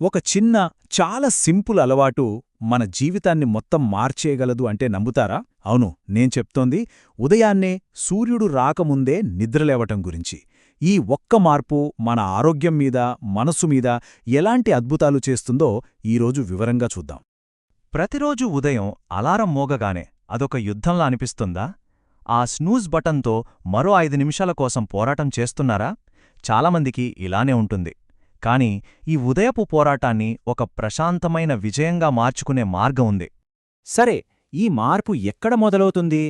ఒక చిన్న చాలా సింపుల్ అలవాటు మన జీవితాన్ని మొత్తం మార్చేయగలదు అంటే నమ్ముతారా? అవును నేను చెప్తోంది ఉదయాన్నే సూర్యుడు రాకముందే నిద్రలేవటం గురించి. ఈ ఒక్క మార్పు మన ఆరోగ్యం మీద మనసు మీద ఎలాంటి అద్భుతాలు చేస్తుందో ఈరోజు వివరంగా చూద్దాం. ప్రతిరోజు ఉదయం అలారం మోగగానే అదొక యుద్ధంలా అనిపిస్తుందా? ఆ స్నూజ్ బటన్తో మరో ఐదు నిమిషాల కోసం పోరాటం చేస్తున్నారా? చాలామందికి ఇలానే ఉంటుంది. కాని ఈ ఉదయపు పోరాటాన్ని ఒక ప్రశాంతమైన విజయంగా మార్చుకునే మార్గం ఉంది. సరే ఈ మార్పు ఎక్కడ మొదలవుతుంది?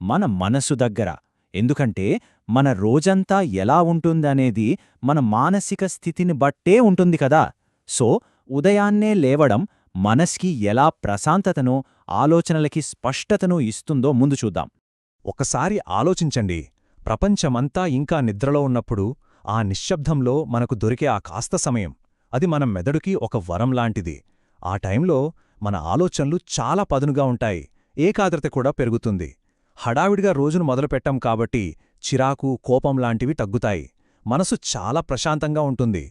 మన మనసు దగ్గర. ఎందుకంటే మన రోజంతా ఎలా ఉంటుందనేది మన మానసిక స్థితిని బట్టే ఉంటుంది కదా. సో ఉదయాన్నే లేవడం మనస్కి ఎలా ప్రశాంతతను ఆలోచనలకి స్పష్టతను ఇస్తుందో ముందు చూద్దాం. ఒకసారి ఆలోచించండి. ప్రపంచమంతా ఇంకా నిద్రలో ఉన్నప్పుడు ఆ నిశ్శబ్దంలో మనకు దొరికే ఆ కాస్త సమయం. అది మన మెదడుకి ఒక వరం లాంటిది. ఆ టైంలో మన ఆలోచనలు చాలా పదునుగా ఉంటాయి. ఏకాగ్రత కూడా పెరుగుతుంది. హడావిడిగా రోజును మొదలుపెట్టాం కాబట్టి చిరాకు కోపం లాంటివి తగ్గుతాయి. మనసు చాలా ప్రశాంతంగా ఉంటుంది.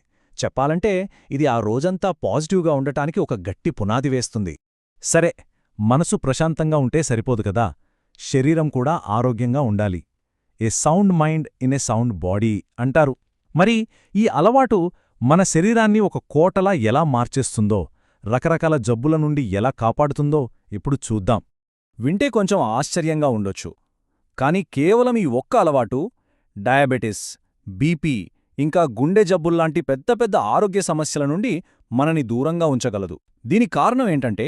చెప్పాలంటే ఇది ఆ రోజంతా పాజిటివ్గా ఉండటానికి ఒక గట్టి పునాది వేస్తుంది. సరే మనసు ప్రశాంతంగా ఉంటే సరిపోదు కదా. శరీరం కూడా ఆరోగ్యంగా ఉండాలి. A sound mind in a sound body అంటారు. మరి ఈ అలవాటు మన శరీరాన్ని ఒక కోటలా ఎలా మార్చేస్తుందో రకరకాల జబ్బుల నుండి ఎలా కాపాడుతుందో ఇప్పుడు చూద్దాం. వింటే కొంచెం ఆశ్చర్యంగా ఉండొచ్చు. కాని కేవలం ఈ ఒక్క అలవాటు డయాబెటిస్ బీపీ ఇంకా గుండె జబ్బుల్లాంటి పెద్ద పెద్ద ఆరోగ్య సమస్యల నుండి మనని దూరంగా ఉంచగలదు. దీని కారణం ఏంటంటే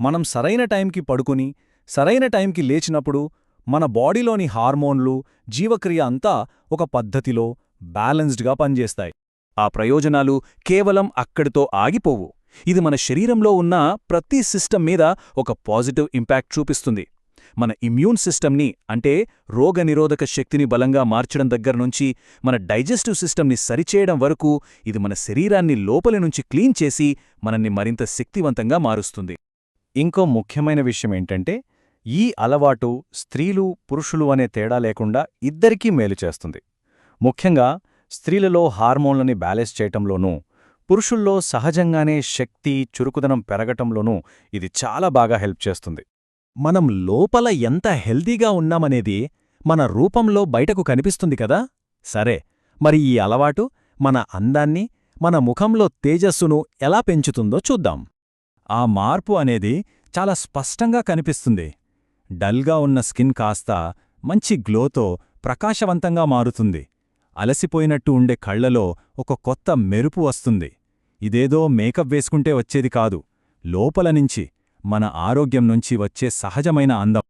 మనం సరైన టైంకి పడుకుని సరైన టైంకి లేచినప్పుడు మన బాడీలోని హార్మోన్లు జీవక్రియ అంతా ఒక పద్ధతిలో బ్యాలెన్స్డ్గా పనిచేస్తాయి. ఆ ప్రయోజనాలు కేవలం అక్కడితో ఆగిపోవు. ఇది మన శరీరంలో ఉన్న ప్రతి సిస్టమ్ మీద ఒక పాజిటివ్ ఇంపాక్ట్ చూపిస్తుంది. మన ఇమ్యూన్ సిస్టమ్ని అంటే రోగనిరోధక శక్తిని బలంగా మార్చడం దగ్గర్నుంచి మన డైజెస్టివ్ సిస్టమ్ని సరిచేయడం వరకు ఇది మన శరీరాన్ని లోపలి నుంచి క్లీన్ చేసి మనల్ని మరింత శక్తివంతంగా మారుస్తుంది. ఇంకో ముఖ్యమైన విషయం ఏంటంటే ఈ అలవాటు స్త్రీలు పురుషులు అనే తేడా లేకుండా ఇద్దరికీ మేలు చేస్తుంది. ముఖ్యంగా స్త్రీలలో హార్మోన్లని బ్యాలెన్స్ చేయటంలోనూ పురుషుల్లో సహజంగానే శక్తి చురుకుదనం పెరగటంలోనూ ఇది చాలా బాగా హెల్ప్ చేస్తుంది. మనం లోపల ఎంత హెల్దీగా ఉన్నామనేది మన రూపంలో బయటకు కనిపిస్తుంది కదా? సరే మరి ఈ అలవాటు మన అందాన్ని మన ముఖంలో తేజస్సును ఎలా పెంచుతుందో చూద్దాం. ఆ మార్పు అనేది చాలా స్పష్టంగా కనిపిస్తుంది. డల్గా ఉన్న స్కిన్ కాస్త మంచి గ్లోతో ప్రకాశవంతంగా మారుతుంది. అలసిపోయినట్టు ఉండే కళ్ళలో ఒక కొత్త మెరుపు వస్తుంది. ఇదేదో మేకప్ వేసుకుంటే వచ్చేది కాదు. లోపల నుంచి మన ఆరోగ్యం నుంచి వచ్చే సహజమైన అందం.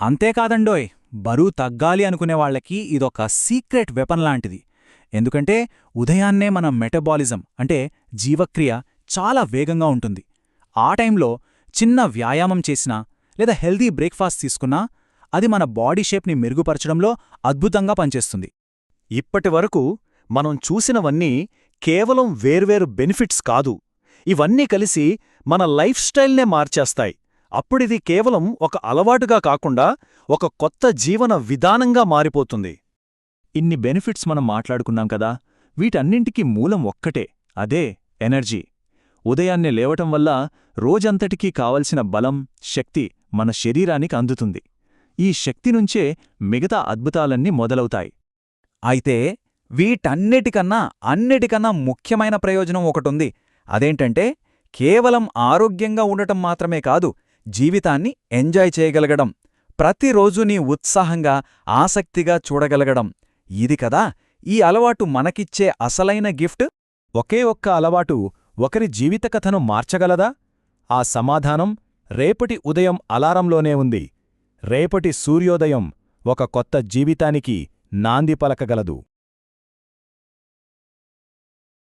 అంతేకాదండోయ్ బరువు తగ్గాలి అనుకునేవాళ్ళకి ఇదొక సీక్రెట్ వెపన్ లాంటిది. ఎందుకంటే ఉదయాన్నే మన మెటబాలిజం అంటే జీవక్రియ చాలా వేగంగా ఉంటుంది. ఆ టైంలో చిన్న వ్యాయామం చేసినా లేదా హెల్దీ బ్రేక్ఫాస్ట్ తీసుకున్నా అది మన బాడీ షేప్ని మెరుగుపరచడంలో అద్భుతంగా పనిచేస్తుంది. ఇప్పటివరకు మనం చూసినవన్నీ కేవలం వేర్వేరు బెనిఫిట్స్ కాదు. ఇవన్నీ కలిసి మన లైఫ్ స్టైల్నే మార్చేస్తాయి. అప్పుడిది కేవలం ఒక అలవాటుగా కాకుండా ఒక కొత్త జీవన విధానంగా మారిపోతుంది. ఇన్ని బెనిఫిట్స్ మనం మాట్లాడుకున్నాం కదా వీటన్నింటికీ మూలం ఒక్కటే అదే ఎనర్జీ. ఉదయాన్నే లేవటం వల్ల రోజంతటికీ కావలసిన బలం శక్తి మన శరీరానికి అందుతుంది. ఈ శక్తి నుంచే మిగతా అద్భుతాలన్నీ మొదలవుతాయి. అయితే వీటన్నిటికన్నా అన్నిటికన్నా ముఖ్యమైన ప్రయోజనం ఒకటుంది. అదేంటంటే కేవలం ఆరోగ్యంగా ఉండటం మాత్రమే కాదు జీవితాన్ని ఎంజాయ్ చేయగలగడం. ప్రతిరోజు నీ ఉత్సాహంగా ఆసక్తిగా చూడగలగడం. ఇది కదా ఈ అలవాటు మనకిచ్చే అసలైన గిఫ్ట్? ఒకే ఒక్క అలవాటు ఒకరి జీవిత కథను మార్చగలదా? ఆ సమాధానం రేపటి ఉదయం అలారంలోనే ఉంది. రేపటి సూర్యోదయం ఒక కొత్త జీవితానికి నాంది పలకగలదు.